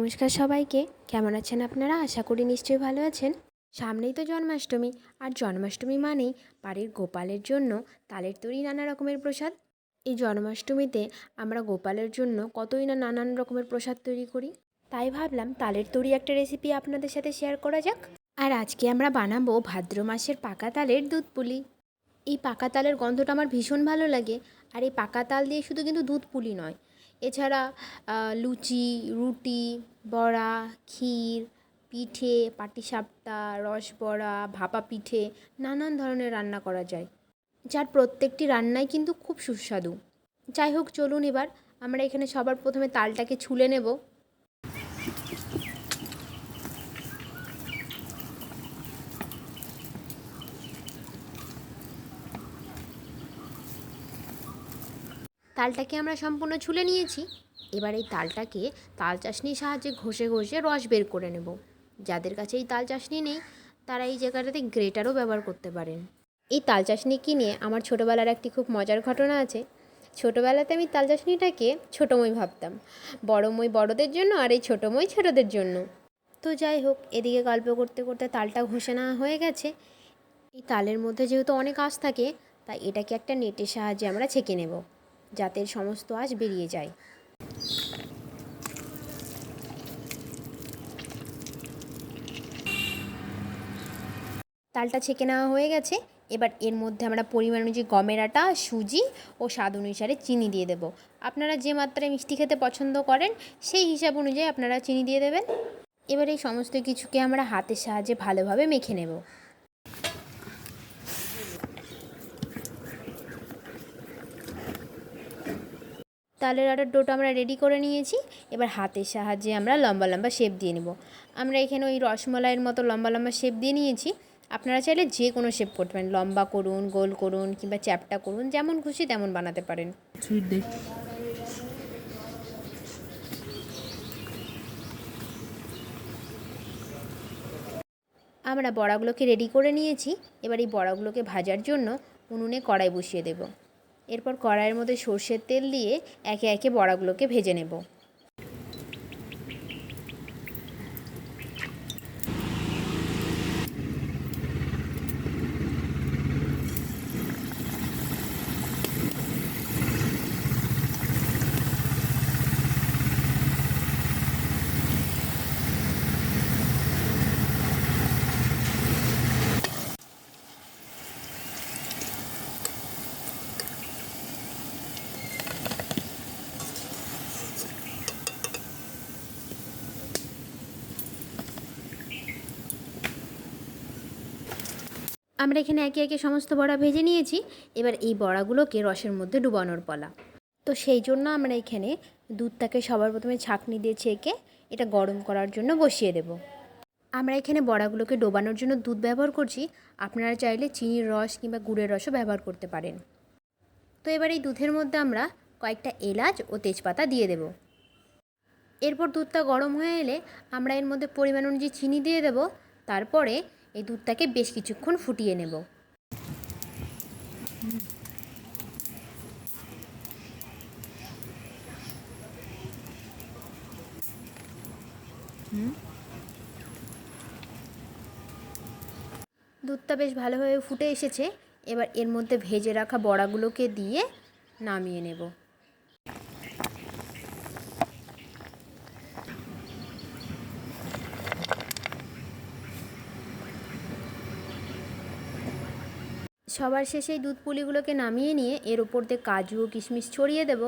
নমস্কার সবাইকে। কেমন আছেন আপনারা? আশা করি নিশ্চয়ই ভালো আছেন। সামনেই তো জন্মাষ্টমী। আর জন্মাষ্টমী মানেই বাড়ির গোপালের জন্য তালের তৈরি নানা রকমের প্রসাদ। এই জন্মাষ্টমীতে আমরা গোপালের জন্য কতই না নানান রকমের প্রসাদ তৈরি করি। তাই ভাবলাম তালের তৈরি একটা রেসিপি আপনাদের সাথে শেয়ার করা যাক। আর আজকে আমরা বানাবো ভাদ্র মাসের পাকা তালের দুধ পুলি। এই পাকা তালের গন্ধটা আমার ভীষণ ভালো লাগে। আর এই পাকা তাল দিয়ে শুধু কিন্তু দুধ পুলি নয় এছাড়া লুচি, রুটি, বড়া, ক্ষীর, পিঠে, পাটিসাপটা, রসবড়া, ভাপা পিঠে, নানান ধরনের রান্না করা যায়। যার প্রত্যেকটি রান্নাই কিন্তু খুব সুস্বাদু। যাই হোক, চলুন এবার আমরা এখানে সবার প্রথমে তালটাকে ছুলে নেব। তালটাকে আমরা সম্পূর্ণ ছুলে নিয়েছি। এবার এই তালটাকে তাল চাশনির সাহায্যে ঘষে ঘষে রস বের করে নেব। যাদের কাছে এই তাল চাশনি নেই, তারা এই জায়গাটাতে গ্রেটারও ব্যবহার করতে পারেন। এই তাল চাশনি কিনে আমার ছোটোবেলার একটি খুব মজার ঘটনা আছে। ছোটোবেলাতে আমি তাল চাশনিটাকে ছোটো মই ভাবতাম। বড় মই বড়দের জন্য আর এই ছোটো মই ছোটোদের জন্য। তো যাই হোক, এদিকে গল্প করতে করতে তালটা ঘষে নেওয়া হয়ে গেছে। এই তালের মধ্যে যেহেতু অনেক আঁশ থাকে, তাই এটাকে একটা নেটের সাহায্যে আমরা ছেঁকে নেব। যাতে সমস্ত আঁশ বেরিয়ে যায়। তালটা ছেঁকে নেওয়া হয়ে গেছে। এবার এর মধ্যে আমরা পরিমাণ অনুযায়ী গমের আটা, সুজি ও স্বাদ অনুসারে চিনি দিয়ে দেবো। আপনারা যে মাত্রায় মিষ্টি খেতে পছন্দ করেন, সেই হিসাব অনুযায়ী আপনারা চিনি দিয়ে দেবেন। এবার এই সমস্ত কিছুকে আমরা হাতের সাহায্যে ভালোভাবে মেখে নেব। তালের আটার ডোটা আমরা রেডি করে নিয়েছি। এবার হাতের সাহায্যে আমরা লম্বা লম্বা শেপ দিয়ে নেব। আমরা এখানে ওই রসমলাইয়ের মতো লম্বা লম্বা শেপ দিয়ে নিয়েছি। আপনারা চাইলে যে কোনো শেপ করতে পারেন। লম্বা করুন, গোল করুন কিংবা চ্যাপটা করুন, যেমন খুশি তেমন বানাতে পারেন। আমরা বড়াগুলোকে রেডি করে নিয়েছি। এবার এই বড়াগুলোকে ভাজার জন্য উনুনে কড়াই বসিয়ে দেব। এরপর কড়াইয়ের মধ্যে সর্ষের তেল দিয়ে একে একে বড়াগুলোকে ভেজে নেব। আমরা এখানে একে একে সমস্ত বড়া ভেজে নিয়েছি। এবার এই বড়াগুলোকে রসের মধ্যে ডুবানোর পালা। তো সেই জন্য আমরা এখানে দুধটাকে সবার প্রথমে ছাঁকনি দিয়ে ছেঁকে এটা গরম করার জন্য বসিয়ে দেব। আমরা এখানে বড়াগুলোকে ডোবানোর জন্য দুধ ব্যবহার করছি। আপনারা চাইলে চিনির রস কিংবা গুড়ের রসও ব্যবহার করতে পারেন। তো এবার এই দুধের মধ্যে আমরা কয়েকটা এলাচ ও তেজপাতা দিয়ে দেব। এরপর দুধটা গরম হয়ে এলে আমরা এর মধ্যে পরিমাণ অনুযায়ী চিনি দিয়ে দেব। তারপরে এই দুধটাকে বেশ কিছুক্ষণ ফুটিয়ে নেব। দুধটা বেশ ভালোভাবে ফুটে এসেছে। এবার এর মধ্যে ভেজে রাখা বড়াগুলোকে দিয়ে নামিয়ে নেব। সবার শেষে এই দুধ পুলিগুলোকে নামিয়ে নিয়ে এর ওপর দিয়ে কাজু ও কিশমিশ ছড়িয়ে দেব।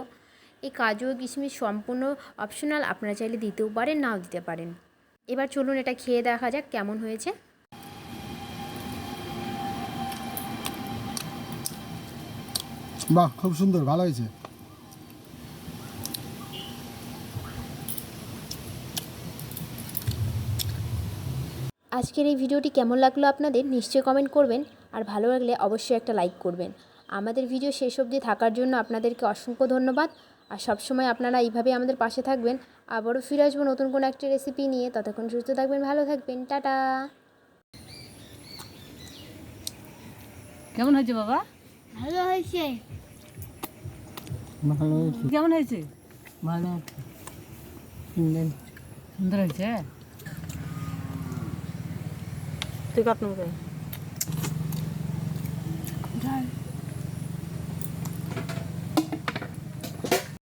এই কাজু ও কিশমিশ সম্পূর্ণ অপশনাল আপনারা চাইলে দিতেও পারেন নাও দিতে পারেন। এবার চলুন এটা খেয়ে দেখা যাক কেমন হয়েছে। বাহ খুব সুন্দর ভালো হয়েছে। আজকের এই ভিডিওটি কেমন লাগল আপনাদের নিশ্চয়ই কমেন্ট করবেন। আর ভালো লাগলে অবশ্যই একটা লাইক করবেন। আমাদের ভিডিও শেষ অবধি থাকার জন্য আপনাদেরকে অসংখ্য ধন্যবাদ। আর সবসময় আপনারা এইভাবে আমাদের পাশে থাকবেন। আবারও ফিরে আসব নতুন কোনো একটা রেসিপি নিয়ে। ততক্ষণ সুস্থ থাকবেন ভালো থাকবেন। টাটা! কেমন হয়েছে বাবা? ভালো হয়েছে। ভালো হয়েছে। কেমন হয়েছে? ভালো সুন্দর। হয়েছে? তুই কত নম্বর Bye.